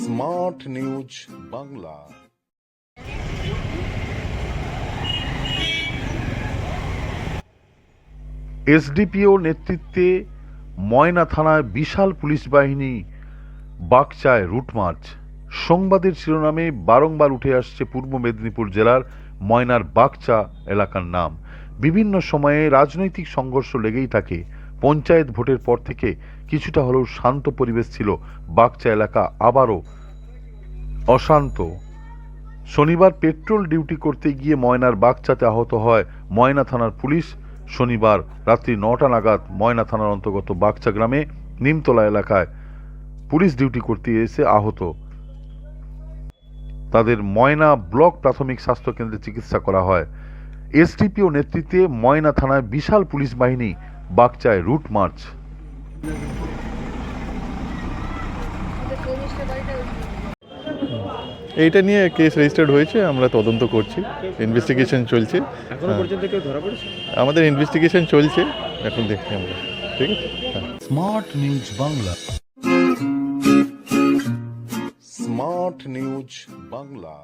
Smart news Bangla SDPO নেতৃত্বে ময়না থানায় বিশাল police বাহিনী বাকচায় রুট মার্চ। সংবাদের শিরোনামে বারংবার উঠে আসছে পূর্ব মেদিনীপুর জেলার ময়নার বাকচা এলাকার নাম। বিভিন্ন সময়ে রাজনৈতিক সংঘর্ষ লেগেই থাকে পঞ্চায়েত ভোটের পর থেকে কিছুটা হলেও শান্ত পরিবেশ ছিল বাকচা এলাকা, আবারও অশান্ত। শনিবার পেট্রোল ডিউটি করতে গিয়ে ময়নার বাগচাতে আহত হয় ময়না থানার পুলিশ। শনিবার রাত্রি নটা নাগাদ ময়না থানার অন্তর্গত বাগচা গ্রামে নিমতলা এলাকায় পুলিশ ডিউটি করতে এসে আহত। তাদের ময়না ব্লক প্রাথমিক স্বাস্থ্য কেন্দ্রে চিকিৎসা করা হয়। এসডিপিও নেতৃত্বে ময়না থানায় বিশাল পুলিশ বাহিনী বাগচায় রুট মার্চ। এইটা নিয়ে কেস রেজিস্টার্ড হয়েছে আমরা তদন্ত করছি ইনভেস্টিগেশন চলছে। এখনও হ্যাঁ। পর্যন্ত কেউ ধরা পড়েছে? আমাদের ইনভেস্টিগেশন চলছে এখন দেখছি আমরা ঠিক আছে? Smart news Bangla smart news Bangla